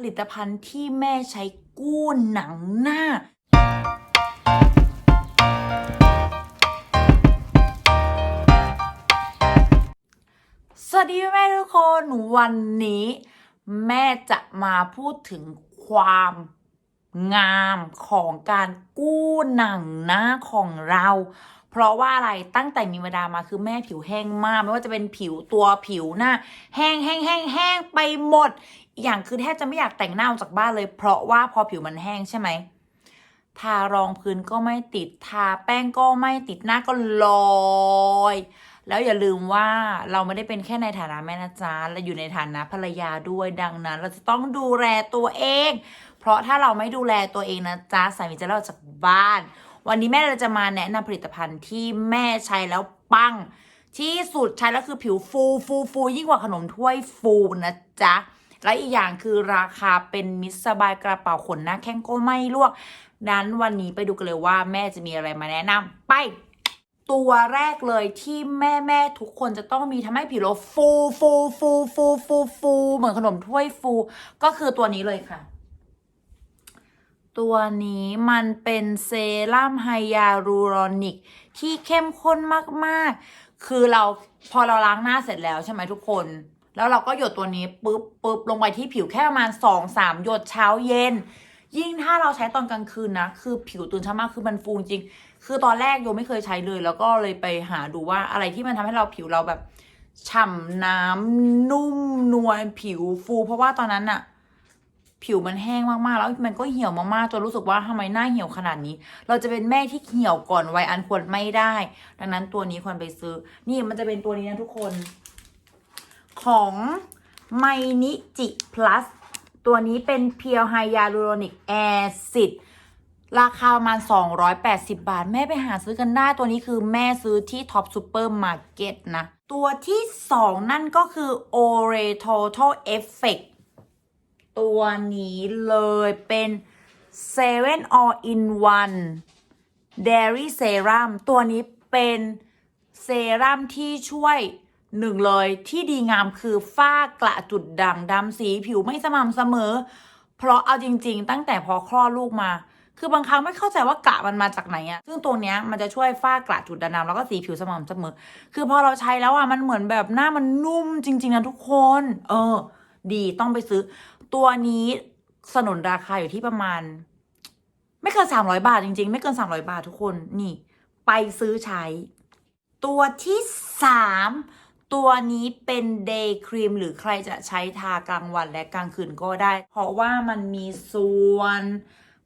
ผลิตภัณฑ์ที่แม่ใช้กู้หนังหน้า สวัสดีแม่ทุกคน วันนี้ แม่จะมาพูดถึงความงามของการกู้หนังหน้าของเรา เพราะว่าอะไรตั้งแต่มีมาดามาคือแม่ผิวแห้งมาก ไม่ว่าจะเป็นผิวตัวผิวหน้า แห้งแห้งแห้งแห้งไปหมด อย่างคือแทบจะไม่อยากแต่งหน้าออกจากบ้านเลย เพราะว่าพอผิวมันแห้งใช่ไหมทารองพื้นก็ไม่ติดทาแป้งก็ไม่ติดหน้าก็ลอย แล้วอย่าลืมว่าเราไม่ได้เป็นแค่ในฐานะแม่นะจ๊ะเราอยู่ในฐานะภรรยาด้วยดังนั้น เราจะต้องดูแลตัวเอง เพราะถ้าเราไม่ดูแลตัวเองนะจ๊ะสามีจะไล่ออกจากบ้าน วันนี้แม่เราจะมาแนะนำผลิตภัณฑ์ที่แม่ใช้แล้วปัง ที่สุดใช้แล้วคือผิวฟูฟูฟูยิ่งกว่าขนมถ้วยฟูนะจ๊ะ และอีกอย่างคือราคาเป็นมิตรสบายกระเป๋าขนหน้าแข้งก็ไม่ลวก นั้นวันนี้ไปดูกันเลยว่าแม่จะมีอะไรมาแนะนำไปตัวแรกเลยที่แม่แม่ทุกคนจะต้องมีทำให้ผิวเราฟูฟูฟูฟูฟูฟูเหมือนขนมถ้วยฟู ก็คือตัวนี้เลยค่ะ ตัวนี้มันเป็นเซรั่มไฮยาลูรอนิก ที่เข้มข้นมากๆ คือเราพอเราล้างหน้าเสร็จแล้วใช่ไหมทุกคน แล้วเราก็หยดตัวนี้ปุ๊บปุ๊บลงไปที่ผิวแค่ประมาณสองสามหยดเช้าเย็น ยิ่งถ้าเราใช้ตอนกลางคืนนะ คือผิวตื่นเช้ามากคือมันฟูจริง คือตอนแรกโยไม่เคยใช้เลย แล้วก็เลยไปหาดูว่าอะไรที่มันทำให้เราผิวเราแบบฉ่ำน้ำนุ่มนวลผิวฟู เพราะว่าตอนนั้นอะ ผิวมันแห้งมากๆ แล้วมันก็เหี่ยวมากๆจนรู้สึกว่าทำไมหน้าเหี่ยวขนาดนี้ เราจะเป็นแม่ที่เหี่ยวก่อนวัยอันควรไม่ได้ ดังนั้นตัวนี้ควรไปซื้อ นี่มันจะเป็นตัวนี้นะทุกคน ของไมนิจิ plus ตัวนี้เป็นเพียวไฮยาลูโรนิกแอซิดราคาประมาณ 280 บาท แม่ไปหาซื้อกันได้ ตัวนี้คือแม่ซื้อที่ท็อปซูเปอร์มาร์เก็ตนะ ตัวที่ 2 นั่นก็คือ o r e Total Effect ตัวนี้เลยเป็น7 all in one Dairy Serum ตัวนี้เป็นเซรั่มที่ช่วยหนึ่งเลยที่ดีงามคือฝ้ากระจุดด่างดำสีผิวไม่สม่ำเสมอ เพราะเอาจริง ๆ ตั้งแต่พอคลอดลูกมา คือบางครั้งไม่เข้าใจว่ากระมันมาจากไหนอะซึ่งตัวเนี้ยมันจะช่วยฝ้ากระจุดด่างดำแล้วก็สีผิวสม่ำเสมอ คือพอเราใช้แล้วอะมันเหมือนแบบหน้ามันนุ่มจริง ๆนะทุกคน เออ ดีต้องไปซื้อ ตัวนี้สนนราคาอยู่ที่ประมาณ ไม่เกินสามร้อยบาทจริง ๆ ไม่เกินสามร้อยบาททุกคนนี่ ไปซื้อใช้ ตัวที่สามตัวนี้เป็นเดย์ครีมหรือใครจะใช้ทากลางวันและกลางคืนก็ได้ เพราะว่ามันมีส่วน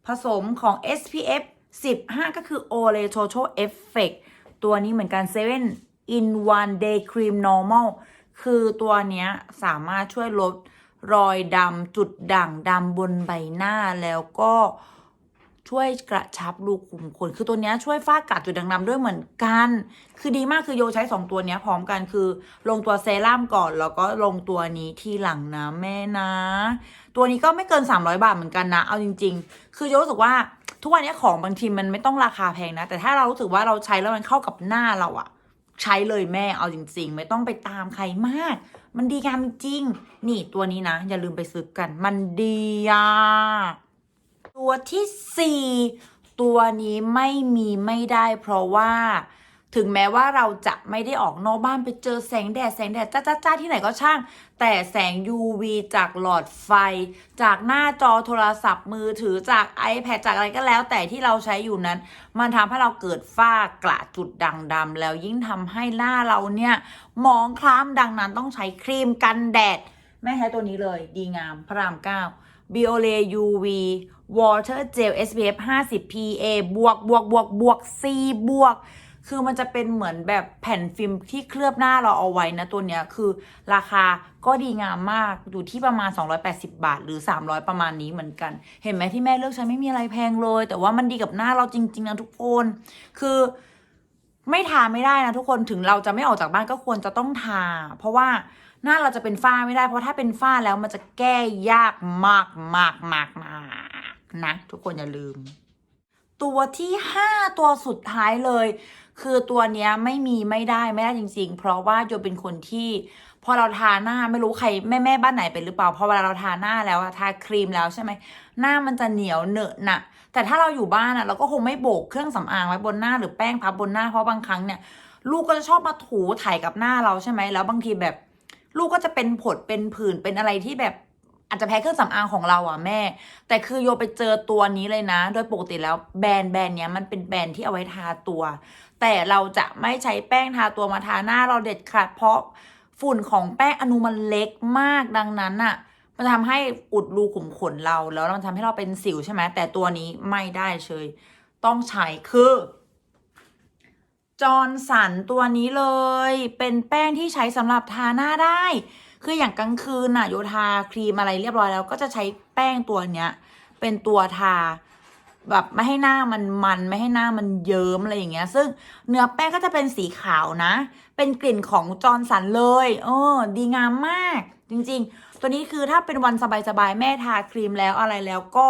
ผสมของ SPF 15 ก็คือ Olay Total Effect ตัวนี้เหมือนกัน7 in 1 day cream normal คือตัวเนี้ยสามารถช่วยลด รอยดำจุดด่างดำบนใบหน้าแล้วก็ช่วยกระชับรูขุมขนคือตัวนี้ช่วยฟากัดจุดด่างดำด้วยเหมือนกัน คือดีมากคือโยใช้ 2 ตัวนี้พร้อมกันคือ ลงตัวเซรั่มก่อน แล้วก็ลงตัวนี้ที่หลังนะแม่นะ ตัวนี้ก็ไม่เกิน 300 บาทเหมือนกันนะ เอาจริง ๆ คือโยรู้สึกว่าทุกวันนี้ของบางทีมันไม่ต้องราคาแพงนะ แต่ถ้าเรารู้สึกว่าเราใช้แล้วมันเข้ากับหน้าเราอะใช้เลยแม่เอาจริง ๆ ไม่ต้องไปตามใครมาก มันดีงามจริง นี่ตัวนี้นะ อย่าลืมไปซื้อกัน มันดีอะ ตัวที่สี่ตัวนี้ไม่มีไม่ได้เพราะว่า ถึงแม้ว่าเราจะไม่ได้ออกนอกบ้านไปเจอแสงแดดแสงแดดจ้าจ้าจ้าที่ไหนก็ช่าง แต่แสง UV จากหลอดไฟ จากหน้าจอโทรศัพท์มือถือจาก iPad จากอะไรก็แล้ว แต่ที่เราใช้อยู่นั้น มันทำให้เราเกิดฝ้ากระจุดด่างดำแล้วยิ่งทำให้หน้าเราเนี่ยมองคล้ำดังนั้นต้องใช้ครีมกันแดดแม่ใช้ตัวนี้เลยดีงามพระรามเก้า Biolay UV Water Gel SPF 50 PA บวกบวกบวกบวก C บวก คือมันจะเป็นเหมือนแบบแผ่นฟิล์มที่เคลือบหน้าเราเอาไว้นะตัวเนี้ยคือราคาก็ดีงามมากอยู่ที่ประมาณ 280 บาท หรือ 300 ประมาณนี้เหมือนกัน เห็นไหมที่แม่เลือกใช้ไม่มีอะไรแพงเลย แต่ว่ามันดีกับหน้าเราจริง ๆ นะทุกคน คือไม่ทาไม่ได้นะทุกคนถึงเราจะไม่ออกจากบ้านก็ควรจะต้องทา เพราะว่าหน้าเราจะเป็นฝ้าไม่ได้ เพราะถ้าเป็นฝ้าแล้วมันจะแก้ยากมากมากมากมากนะ ทุกคนอย่าลืม ตัวที่ 5 ตัวสุดท้ายเลย คือตัวเนี้ยไม่มีไม่ได้ไม่ได้จริง ๆ เพราะว่าโยเป็นคนที่ พอเราทาหน้าไม่รู้ใครแม่แม่บ้านไหนเป็นหรือเปล่าพอเวลาเราทาหน้าแล้วทาครีมแล้วใช่ไหมหน้ามันจะเหนียวเหนอะหนะแต่ถ้าเราอยู่บ้านอะเราก็คงไม่โบกเครื่องสำอางไว้บนหน้าหรือแป้งพับบนหน้าเพราะบางครั้งเนี่ยลูกก็จะชอบมาถูถ่ายกับหน้าเราใช่ไหมแล้วบางทีแบบ ลูกก็จะเป็นผดเป็นผื่นเป็นอะไรที่แบบ อาจจะแพ้เครื่องสำอางของเราอะแม่ แต่คือโยไปเจอตัวนี้เลยนะ โดยปกติแล้วแบรนด์แบรนด์เนี้ยมันเป็นแบรนด์ที่เอาไว้ทาตัว แต่เราจะไม่ใช้แป้งทาตัวมาทาหน้าเราเด็ดขาดเพราะฝุ่นของแป้งอนุมันเล็กมากดังนั้นอะมันทำให้อุดรูขุมขนเราแล้วมันทำให้เราเป็นสิวใช่ไหมแต่ตัวนี้ไม่ได้เชยต้องใช้คือจอร์นสันตัวนี้เลย เป็นแป้งที่ใช้สำหรับทาหน้าได้ คืออย่างกลางคืนน่ะโยทาครีมอะไรเรียบร้อยแล้วก็จะใช้แป้งตัวเนี้ย เป็นตัวทาแบบไม่ให้หน้ามันมันไม่ให้หน้ามันเยิ้มอะไรอย่างเงี้ย ซึ่งเนื้อแป้งก็จะเป็นสีขาวนะ เป็นกลิ่นของจอร์นสันเลยเออดีงามมาก จริง ๆ ตัวนี้คือถ้าเป็นวันสบายๆแม่ทาครีมแล้วอะไรแล้วก็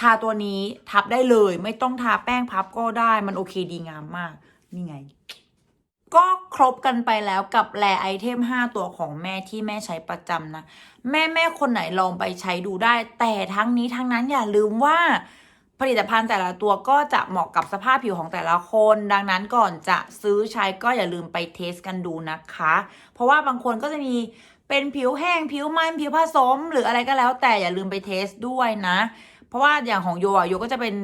ทาตัวนี้ทับได้เลย ไม่ต้องทาแป้งพับก็ได้มันโอเคดีงามมาก นี่ไง ก็ครบกันไปแล้วกับแลไอเทม 5 ตัวของแม่ที่แม่ใช้ประจำนะ แม่แม่คนไหนลองไปใช้ดูได้ แต่ทั้งนี้ทั้งนั้นอย่าลืมว่าผลิตภัณฑ์แต่ละตัวก็จะเหมาะกับสภาพผิวของแต่ละคน ดังนั้นก่อนจะซื้อใช้ก็อย่าลืมไปเทสกันดูนะคะ เพราะว่าบางคนก็จะมีเป็นผิวแห้งผิวมันผิวผสม หรืออะไรก็แล้วแต่อย่าลืมไปเทสด้วยนะ เพราะว่าอย่างของโยอะโยก็จะเป็น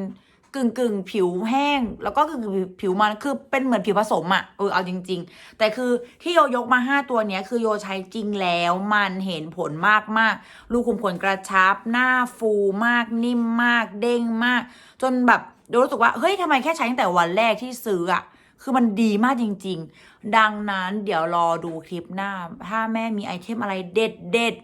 กึ่งกึ่งผิวแห้ง แล้วก็กึ่งผิวมันคือเป็นเหมือนผิวผสมอะเออเอาจริง ๆ แต่คือที่โยยกมา 5 ตัวเนี้ยคือโยใช้จริงแล้วมันเห็นผลมากมากๆรูขุมขนกระชับ หน้าฟูมากนิ่มมาก เด้งมาก จนแบบโยรู้สึกว่าเฮ้ยทำไมแค่ใช้ตั้งแต่วันแรกที่ซื้ออะคือมันดีมากจริง ๆ ดังนั้นเดี๋ยวรอดูคลิปหน้า ถ้าแม่มีไอเทมอะไรเด็ดเด็ด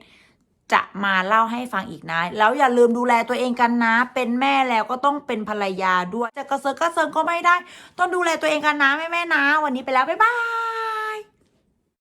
จะมาเล่าให้ฟังอีกนะ แล้วอย่าลืมดูแลตัวเองกันนะ เป็นแม่แล้วก็ต้องเป็นภรรยาด้วย จะกระเซิร์กกระเซิงก็ไม่ได้ ต้องดูแลตัวเองกันนะแม่แม่นะ วันนี้ไปแล้ว บ๊ายบาย